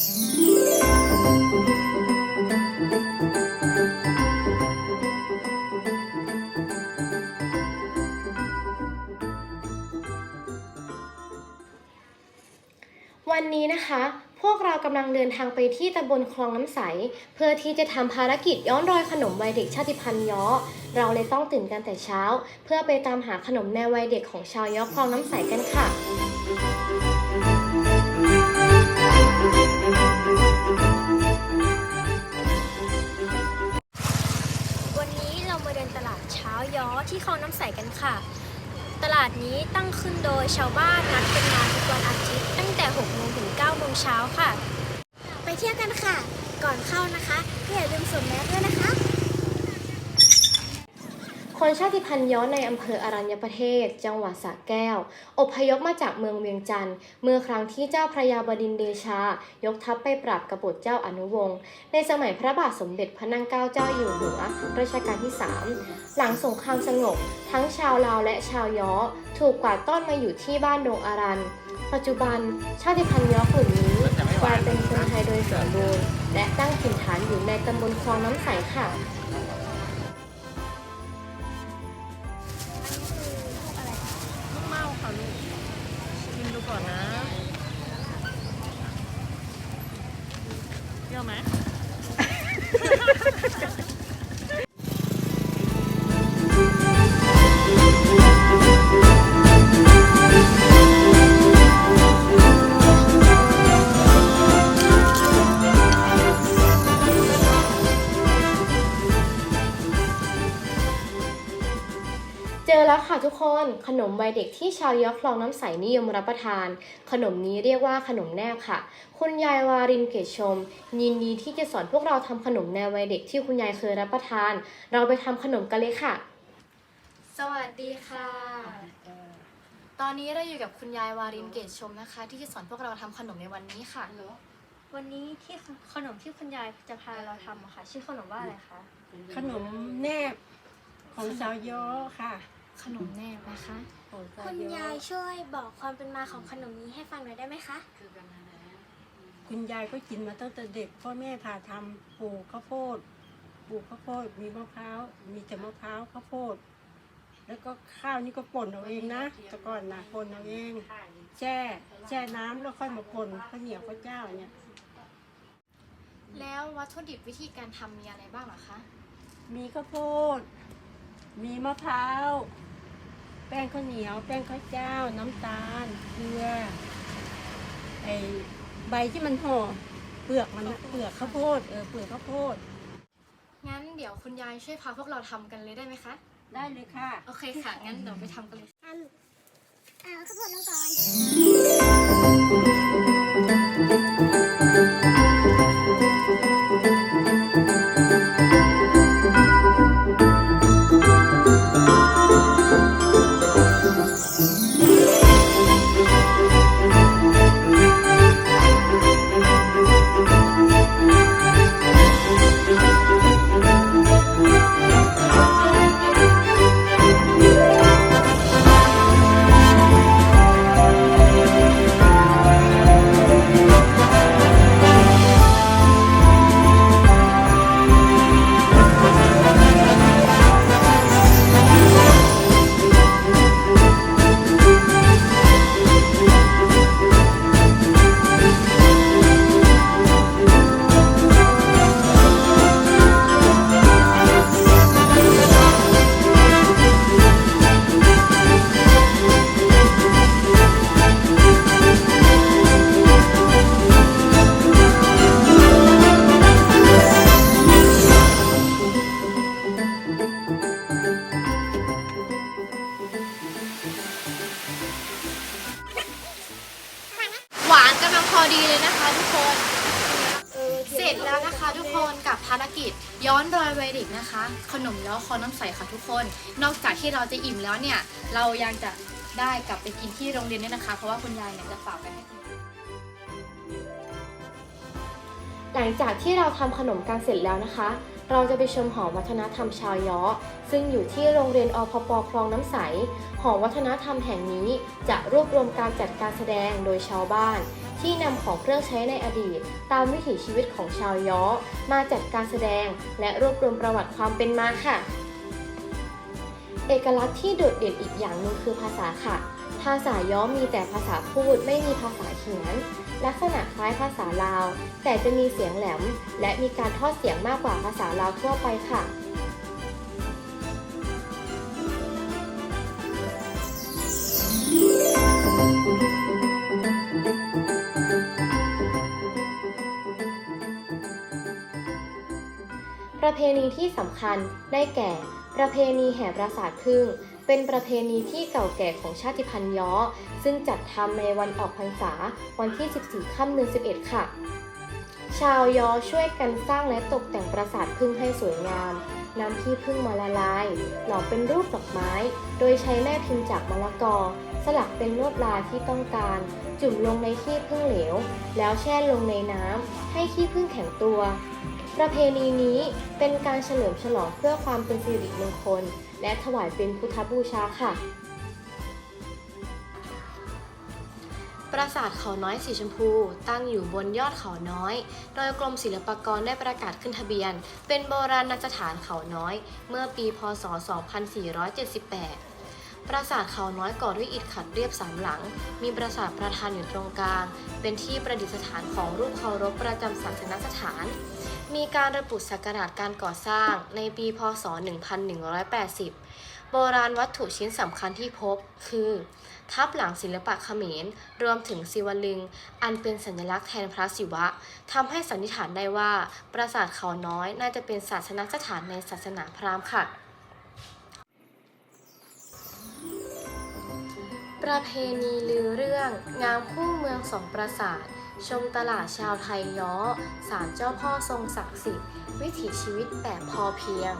วันนี้นะคะ พวกเรากำลังเดินทางไปที่ตำบลคลองน้ำใส เพื่อที่จะทำภารกิจย้อนรอยขนมวัยเด็กชาติพันธุ์ย้อ เราเลยต้องตื่นกันแต่เช้า เพื่อไปตามหาขนมแนววัยเด็กของชาวย้อคลองน้ำใสกันค่ะ ขึ้นโดยชาวบ้านนัดเป็นงานทุกวันอาทิตย์ ตั้งแต่6โมงถึง9โมงเช้าค่ะ ไปเที่ยวกันค่ะ ก่อนเข้านะคะอย่าลืมสวมแมสด้วยนะคะ คนชาติพันธุ์ย้อนในอำเภออรัญญประเทศ จังหวัดสระแก้ว อพยพมาจากเมืองเวียงจันทร์ เมื่อครั้งที่เจ้าพระยาบดินทร์เดชา ยกทัพไปปราบกบฏเจ้าอนุวงศ์ ในสมัยพระบาทสมเด็จพระนั่งเกล้าเจ้าอยู่หัวรัชกาลที่ 3 หลังสงครามสงบ ทั้งชาวลาวและชาวย้อ ถูกกวาดต้อนมาอยู่ที่บ้านดงอารัน ปัจจุบันชาติพันธุ์ย้อกลุ่มนี้กลายเป็นคนไทยโดยสมบูรณ์และตั้งถิ่นฐานอยู่ในตำบลคลองน้ำใสค่ะ เจอแล้วค่ะทุกคนขนมวัยเด็กที่ชาวยอคลองน้ำใสนิยมรับประทาน ขนมนี้เรียกว่าขนมแนบค่ะ คุณยายวารินเกตชม ยินดีที่จะสอนพวกเราทำขนมแนววัยเด็กที่คุณยายเคยรับประทาน เราไปทำขนมกันเลยค่ะ สวัสดีค่ะ ตอนนี้เราอยู่กับคุณยายวารินเกตชมนะคะ ที่จะสอนพวกเราทำขนมในวันนี้ค่ะวันนี้ที่ขนมที่คุณยายจะพาเราทำอะค่ะ ชื่อขนมว่าอะไรคะขนมแนบของสาวย้อค่ะ ขนมแนบนะคะของสาวคุณย้อยายช่วยบอกความเป็นมาของขนมนี้ให้ฟังหน่อยได้ไหมคะ คุณยายก็กินมาตั้งแต่เด็กพ่อแม่พาทำปลูกข้าวโพดปลูกข้าวโพดมีมะพร้าวมีแต่มะพร้าวข้าวโพด แล้วก็ข้าวนี่ก็ป่นเอาเองนะแต่ก่อนนะป่นเอาเองแช่แช่น้ำแล้วค่อยมาป่นข้าวเหนียวข้าวเจ้าเนี่ยแล้ววัตถุดิบวิธีการทำมีอะไรบ้างเหรอคะ มีข้าวโพด มีมะพร้าว แป้งข้าวเหนียว แป้งข้าวเจ้า น้ำตาล เกลือ ไอใบที่มันห่อ เปลือกมันนะเปลือกข้าวโพด เออ เปลือกข้าวโพด งั้นเดี๋ยวคุณยายช่วยพาพวกเราทำกันเลยได้ไหมคะ ได้เลยค่ะ โอเคค่ะ งั้นเดี๋ยวไปทำกันเลยทำเอาข้าวโพดลงก่อน ภารกิจ ย้อนรอยวัยเด็กนะคะ ขนมแล้วคอน้ำใสค่ะทุกคน นอกจากที่เราจะอิ่มแล้วเนี่ย เรายังจะได้กลับไปกินที่โรงเรียนด้วยนะคะ เพราะว่าคุณยายเนี่ยจะฝากไปให้หลังจากที่เราทำขนมกันเสร็จแล้วนะคะ เราจะไปชมหอวัฒนธรรมชาวย้อ ซึ่งอยู่ที่โรงเรียนอพปคลองน้ำใส หอวัฒนธรรมแห่งนี้จะรวบรวมการจัดการแสดงโดยชาวบ้าน ที่นำของเครื่องใช้ในอดีต ตามวิถีชีวิตของชาวย้อ มาจัดการแสดง และรวบรวมประวัติความเป็นมาค่ะ เอกลักษณ์ที่โดดเด่นอีกอย่างหนึ่งคือภาษาค่ะ ภาษาย้อมีแต่ภาษาพูดไม่มีภาษาเขียน ลักษณะคล้ายภาษาลาว แต่จะมีเสียงแหลม และมีการทอดเสียงมากกว่าภาษาลาวทั่วไปค่ะ ประเพณีที่สำคัญได้แก่ ประเพณีแห่ปราสาทพึ่งเป็นประเพณีที่เก่าแก่ของชาติพันธุ์ย้อ ซึ่งจัดทำในวันออกพรรษาวันที่ 14 ค่ำเดือน11 ค่ะ ชาวยอช่วยกันสร้างและตกแต่งปราสาทพึ่งให้สวยงามนำขี้พึ่งมาละลาย หล่อเป็นรูปดอกไม้ โดยใช้แม่พิมพ์จากมะละกอ สลักเป็นลวดลายที่ต้องการ จุ่มลงในขี้พึ่งเหลว แล้วแช่ลงในน้ำให้ขี้พึ่งแข็งตัว ประเพณีนี้เป็นการเฉลิมฉลองเพื่อความเป็นสิริมงคล และถวายเป็นพุทธบูชาค่ะ ปราสาทเขาน้อยสีชมพู ตั้งอยู่บนยอดเขาน้อย โดยกรมศิลปากรได้ประกาศขึ้นทะเบียน เป็นโบราณสถานเขาน้อย เมื่อปีพศ 2478ปราสาทเขาน้อยก่อด้วยอิฐขัดเรียบสามหลัง มีปราสาทประธานอยู่ตรงกลาง เป็นที่ประดิษฐานของรูปเคารพประจำศาสนสถาน มีการระบุศักราชการก่อสร้างในปี พศ 1180 โบราณวัตถุชิ้นสำคัญที่พบคือ ทับหลังศิลปะเขมร รวมถึงศิวลึง อันเป็นสัญลักษณ์แทนพระศิวะทำให้สันนิษฐานได้ว่า ปราสาทเขาน้อยน่าจะเป็นศาสนสถานในศาสนาพราหมณ์ค่ะประเพณีลือเรื่องงามคู่เมืองสองปราสาท ชมตลาดชาวไทยย้อศาลเจ้าพ่อทรงศักดิ์สิทธิ์ วิถีชีวิตแบบพอเพียง